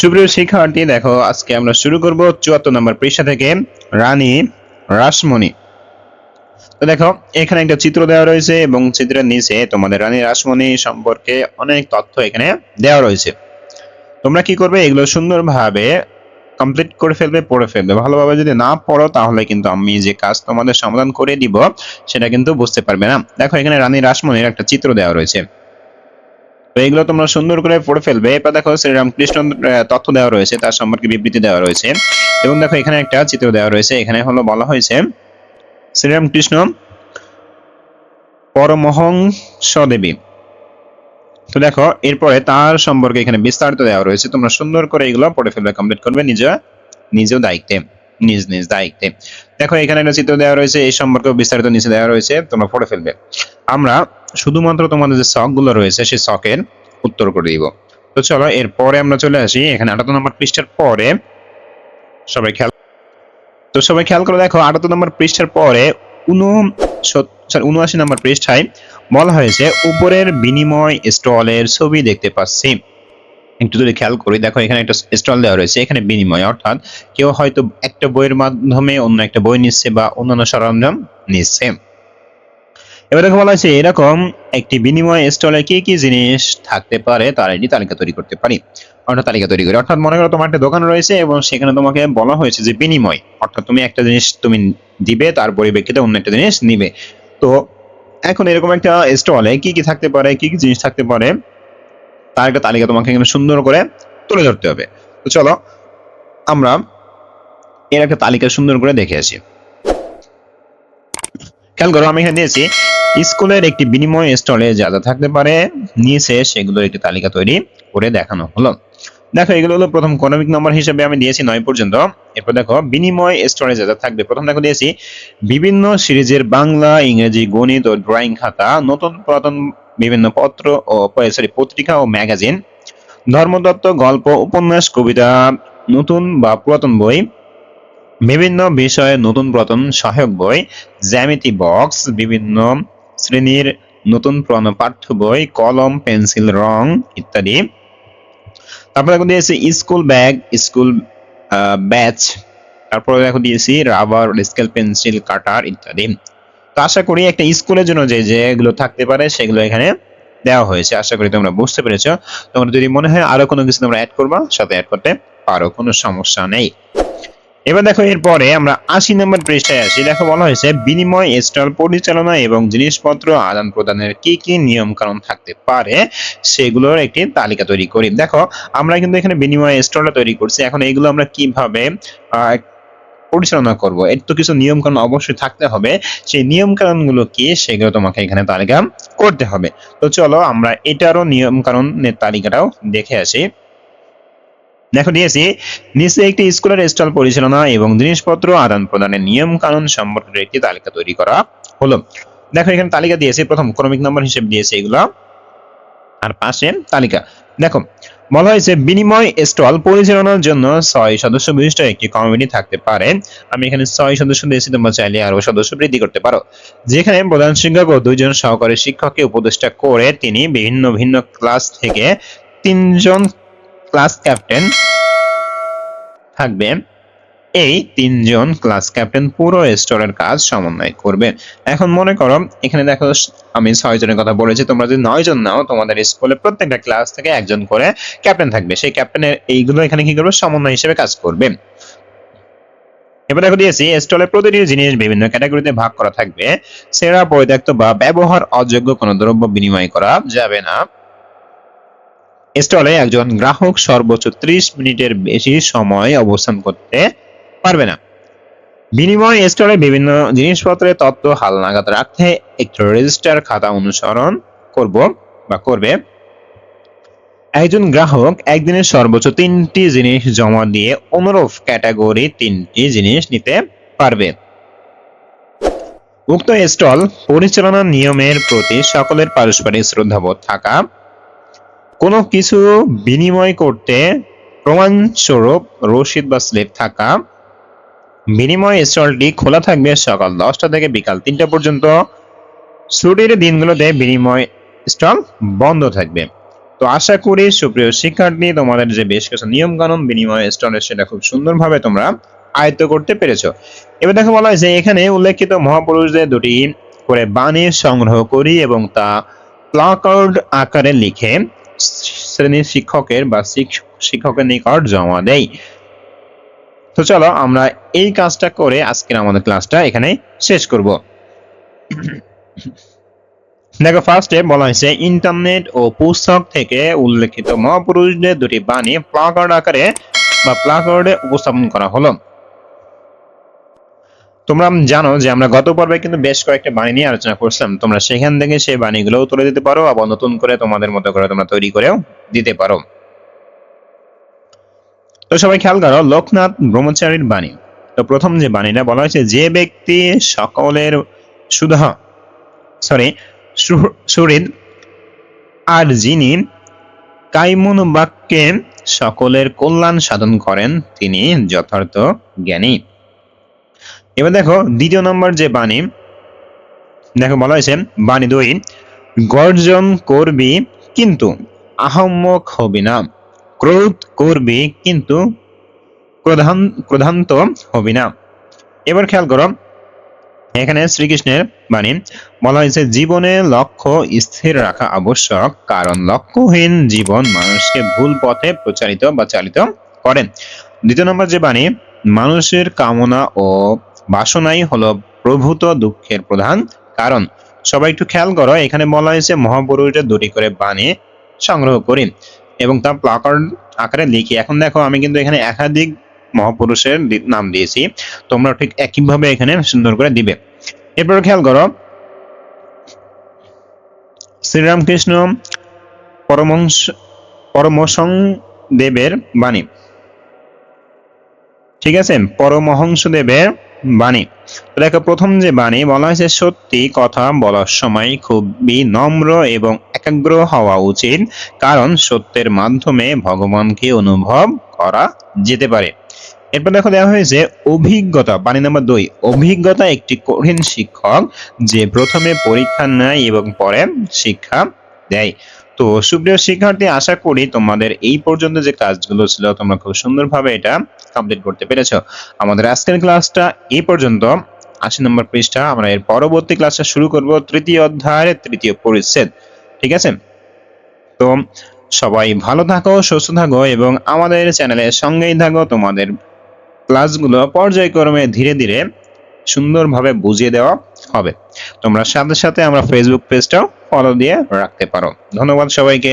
সুপ্রিয় শিক্ষার্থী, দেখো, আজকে আমরা শুরু করব চুয়াত্তর নম্বর পৃষ্ঠা থেকে রানী রাসমণি। তো দেখো, এখানে একটা চিত্র দেওয়া রয়েছে এবং চিত্রের নিচে তোমাদের রানী রাসমণি সম্পর্কে অনেক তথ্য এখানে দেওয়া রয়েছে। তোমরা কি করবে? এগুলো সুন্দরভাবে কমপ্লিট করে ফেলবে, পড়ে ফেলবে। ভালোভাবে যদি না পড়ো, তাহলে কিন্তু আমি যে কাজ তোমাদের সমাধান করে দিব, সেটা কিন্তু বুঝতে পারবে না। দেখো, এখানে রানী রাসমণির একটা চিত্র দেওয়া রয়েছে। তো এগুলো তোমরা সুন্দর করে পড়ে ফেলবে। এরপর দেখো শ্রীরামকৃষ্ণ তথ্য দেওয়া রয়েছে, তার সম্পর্কে বিবৃতি দেওয়া রয়েছে। এবং দেখো এখানে একটা চিত্র দেওয়া রয়েছে, এখানে হলো বলা হয়েছে, শ্রীরামকৃষ্ণ পরমহংস দেবী তো দেখো, এরপরে তার সম্পর্কে এখানে বিস্তারিত দেওয়া রয়েছে, তোমরা সুন্দর করে এগুলো পড়ে ফেলবে কমপ্লিট করবে নিজ নিজ দায়িত্বে, নিজ নিজ দায়িত্বে। দেখো এখানে একটা চিত্র দেওয়া রয়েছে, এই সম্পর্কে বিস্তারিত নিচে দেওয়া রয়েছে, তোমরা পড়ে ফেলবে। আমরা শুধুমাত্র তোমাদের যে শখগুলো রয়েছে, সেই শখের উত্তর করে দিব। তো চলো, এরপরে আমরা চলে আসি এখানে আটাত্তর নম্বর পৃষ্ঠার পরে। সবাই খেয়াল তো সবাই খেয়াল করে দেখো আটাত্তর নম্বর পৃষ্ঠার পরে উন উনআশি নম্বর পৃষ্ঠায় বলা হয়েছে, উপরের বিনিময় স্টলের ছবি দেখতে পাচ্ছি। একটু যদি খেয়াল করি, দেখো এখানে একটা স্টল দেওয়া রয়েছে, এখানে বিনিময়, অর্থাৎ কেউ হয়তো একটা বইয়ের মাধ্যমে অন্য একটা বই নিচ্ছে বা অন্যান্য সরঞ্জাম নিচ্ছে। এবার দেখো বলা হয়েছে, এরকম একটি বিনিময় স্টলে কি কি জিনিস থাকতে পারে, তার একটি তালিকা তৈরি করতে পারি। অর্থাৎ তালিকা তৈরি করি। অর্থাৎ মনে করো তোমার একটা দোকান রয়েছে এবং সেখানে তোমাকে বলা হয়েছে যে বিনিময়। অর্থাৎ তুমি একটা জিনিস তুমি দিবে, তার পরিপ্রেক্ষিতে অন্য একটা জিনিস নিবে। তো এখন এরকম একটা স্টলে কি কি থাকতে পারে, কি কি জিনিস থাকতে পারে, তার একটা তালিকা তোমাকে এখানে সুন্দর করে তুলে ধরতে হবে। তো চলো, আমরা এর একটা তালিকা সুন্দর করে দেখে আসি। খেয়াল করো, আমি এখানে দিয়েছি স্কুলের একটি বিনিময় স্টলে যা যা থাকতে পারে নিচে সেগুলোর একটি তালিকা তৈরি করে দেখানো হলো। দেখো, এগুলো হলো প্রথম ক্রমিক নম্বর হিসেবে আমি দিয়েছি নয় পর্যন্ত। এরপর দেখো, বিনিময় স্টোরে যা যা থাকবে, প্রথম দেখো দিয়েছি, বিভিন্ন সিরিজের বাংলা, ইংরেজি, গণিত ও ড্রয়িং খাতা, নতুন পুরাতন বিভিন্ন পত্র ও সরি পত্রিকা ও ম্যাগাজিন ধর্মদত্ত গল্প, উপন্যাস, কবিতা, নতুন বা পুরাতন বই, বিভিন্ন বিষয়ে নতুন পুরাতন সহায়ক বই, জ্যামিতি বক্স, বিভিন্ন শ্রেণির নতুন পুরানো পাঠ্য বই, কলম, পেন্সিল, রং ইত্যাদি। তারপরে দেখো দিয়েছি স্কুল ব্যাগ, স্কুল ব্যাচ। তারপরে দেখো দিয়েছি রাবার স্কেল পেন্সিল, কাটার ইত্যাদি। তো আশা করি একটা স্কুলের জন্য যে যেগুলো থাকতে পারে সেগুলো এখানে দেওয়া হয়েছে। আশা করি তোমরা বুঝতে পেরেছ। তোমরা যদি মনে হয় আরও কোনো কিছু তোমরা অ্যাড করবা, সাথে অ্যাড করতে পারো, কোনো সমস্যা নেই। এবার দেখো এরপরে আমরা আশি নম্বর পৃষ্ঠায় আসি। দেখো বলা হয়েছে, বিনিময় স্টল পরিচালনা এবং জিনিসপত্র আদান প্রদানের কি কি নিয়ম কানুন থাকতে পারে সেগুলোর একটি তালিকা তৈরি করি। দেখো, আমরা কিন্তু এখানে বিনিময় স্টলটা তৈরি করছি। এখন এইগুলো আমরা কীভাবে পরিচালনা করব? এর তো কিছু নিয়ম কানুন অবশ্যই থাকতে হবে। সেই নিয়ম কানুনগুলো কি সেগুলো তোমাকে এখানে তালিকা করতে হবে। তো চলো আমরা এটারও নিয়ম কানুনের তালিকাটাও দেখে আসি। দেখো দিয়েছি নিচে একটি স্কুলের স্টল পরিচালনা এবং জিনিসপত্র আদান প্রদানের নিয়ম কানুন সম্পর্কে একটি তালিকা তৈরি করা হলো। দেখো, এখানে তালিকা দিয়েছে, প্রথম ক্রমিক নম্বর হিসেবে দিয়েছে এগুলো। আর পাশে তালিকা। দেখো, বলা হয়েছে, বিনিময় স্টল পরিচালনার জন্য ছয় সদস্য বিশিষ্ট একটি কমিটি থাকতে পারে। আমি এখানে ছয় সদস্য দিয়েছি, তোমরা চাইলে আরও সদস্য বৃদ্ধি করতে পারো। যেখানে প্রধান শিক্ষক ও দুইজন সহকারী শিক্ষককে উপদেষ্টা করে তিনি বিভিন্ন ভিন্ন ক্লাস থেকে তিনজন ক্লাস ক্যাপ্টেন থাকবে এই তিনজন ক্লাস ক্যাপ্টেন পুরো স্টোরের কাজ সমন্বয় করবে। এখন মনে করো, এখানে দেখো আমি ছয় জনের কথা বলেছি, তোমরা যদি নয় জন নাও, তোমাদের স্কুলে প্রত্যেকটা ক্লাস থেকে একজন করে ক্যাপ্টেন থাকবে। সেই ক্যাপ্টেনের এইগুলো এখানে কি করবে? সমন্বয় হিসেবে কাজ করবে। এবার দেখো দিয়েছি স্টলের প্রতিটি জিনিস বিভিন্ন ক্যাটাগরিতে ভাগ করা থাকবে। সেরা, পরিত্যক্ত বা ব্যবহার অযোগ্য কোনো দ্রব্য বিনিময় করা যাবে না। স্টলে একজন গ্রাহক সর্বোচ্চ ত্রিশ মিনিটের বেশি সময় অবস্থান করতে পারবে না। বিনিময় স্টলে বিভিন্ন জিনিসপত্রের তথ্য হালনাগাদ রাখতে একটি রেজিস্টার খাতা অনুসরণ করব বা করবে। একজন গ্রাহক একদিনে সর্বোচ্চ তিনটি জিনিস জমা দিয়ে অনুরূপ ক্যাটাগরি তিনটি জিনিস নিতে পারবে। উক্ত স্টল পরিচালনার নিয়মের প্রতি সকলের পারস্পরিক শ্রদ্ধাবোধ থাকা কোনো কিছু বিনিময় করতে প্রমাণস্বরূপ রসিদ বা স্লিপ থাকা বিনিময় স্টলটি খোলা থাকবে সকাল দশটা থেকে বিকাল তিনটা পর্যন্ত। ছুটির দিনগুলোতে বিনিময় স্টল বন্ধ থাকবে। তো আশা করি সুপ্রিয় শিক্ষার্থী, তোমাদের যে বেশ কিছু নিয়ম কানুন বিনিময় স্টলের সেটা খুব সুন্দরভাবে তোমরা আয়ত্ত করতে পেরেছ। এবার দেখো বলা হয় যে এখানে উল্লেখিত মহাপুরুষদের দুটি করে বাণী সংগ্রহ করি এবং তা প্লাকার্ড আকারে লিখে শ্রেণির শিক্ষকের বা শিক্ষকের নিকট জমা দেই। তো চলো আমরা এই কাজটা করে আজকের আমাদের ক্লাসটা এখানে শেষ করব। দেখো ফার্স্টে বলা হয়েছে ইন্টারনেট ও পুস্তক থেকে উল্লেখিত মহাপুরুষদের দুটি বাণী প্লাকার্ড আকারে বা প্লাকার্ডে উপস্থাপন করা হলো। তোমরা জানো যে আমরা গত পর্বে কিন্তু বেশ কয়েকটা বাণী নিয়ে আলোচনা করছিলাম। তোমরা সেখান থেকে সেই বাণীগুলোও তুলে দিতে পারো আবার নতুন করে তোমাদের মতো করে তোমরা তৈরি করেও দিতে পারো। তো সবাই খেয়াল করো, লোকনাথ ব্রহ্মচারীর বাণী। তো প্রথম যে বাণীটা বলা হয়েছে, যে ব্যক্তি সকলের সুধা সরি সুরিদ আর যিনি কাইমুন বাক্যে সকলের কল্যাণ সাধন করেন, তিনি যথার্থ জ্ঞানী। এবার দেখো দ্বিতীয় নম্বর যে বাণী, দেখো বলা হয়েছে, বাণী দুই, গর্জন করবি কিন্তু আহম্মক হবি না, ক্রোধ করবি কিন্তু ক্রোধান, ক্রোধান্ত হবি না। এবার খেয়াল করো, এখানে শ্রীকৃষ্ণের বাণী, বলা হয়েছে, জীবনে লক্ষ্য স্থির রাখা আবশ্যক, কারণ লক্ষ্যহীন জীবন মানুষকে ভুল পথে প্রচারিত বা চালিত করেন দ্বিতীয় নম্বর যে বাণী, মানুষের কামনা ও বাসনাই হলো প্রভূত দুঃখের প্রধান কারণ। সবাই একটু খেয়াল করো, এখানে বলা হয়েছে মহাপুরুষের দুটি করে বাণী সংগ্রহ করি এবং তা প্লাকার্ড আকারে লিখি। এখন দেখো, আমি কিন্তু এখানে একাধিক মহাপুরুষের নাম দিয়েছি। তোমরা ঠিক একইভাবে এখানে সুন্দর করে দিবে। এরপর খেয়াল করো, শ্রীরামকৃষ্ণ পরমংস পরমসং দেবের বাণী। ঠিক আছে? পরমহংস দেবের বাণী। দেখো, প্রথম যে বাণী, বলা হয়েছে সত্যি কথা বলার সময় খুবই নম্র এবং একাগ্র হওয়া উচিত, কারণ সত্যের মাধ্যমে ভগবানকে অনুভব করা যেতে পারে। এরপর দেখো, দেওয়া হয়েছে অভিজ্ঞতা, বাণী নাম্বার দুই। অভিজ্ঞতা একটি কঠিন শিক্ষক যে প্রথমে পরীক্ষা নেয় এবং পরে শিক্ষা দেয়। তো সুপ্রিয় শিক্ষার্থী, আশা করি তোমাদের এই পর্যন্ত যে কাজগুলো ছিল, তোমরা খুব সুন্দরভাবে এটা কমপ্লিট করতে পেরেছ। আমাদের আজকের ক্লাসটা এই পর্যন্ত। আশি নম্বর পৃষ্ঠা, আমরা এর পরবর্তী ক্লাসটা শুরু করব তৃতীয় অধ্যায়ের তৃতীয় পরিচ্ছেদ। ঠিক আছে? তো সবাই ভালো থাকো, সুস্থ থাকো এবং আমাদের চ্যানেলের সঙ্গেই থাকো। তোমাদের ক্লাসগুলো পর্যায়ক্রমে ধীরে ধীরে সুন্দরভাবে বুঝিয়ে দেওয়া হবে। তোমরা সাথে সাথে আমরা ফেসবুক পেজটাও ফলো দিয়ে রাখতে পারো। ধন্যবাদ সবাইকে।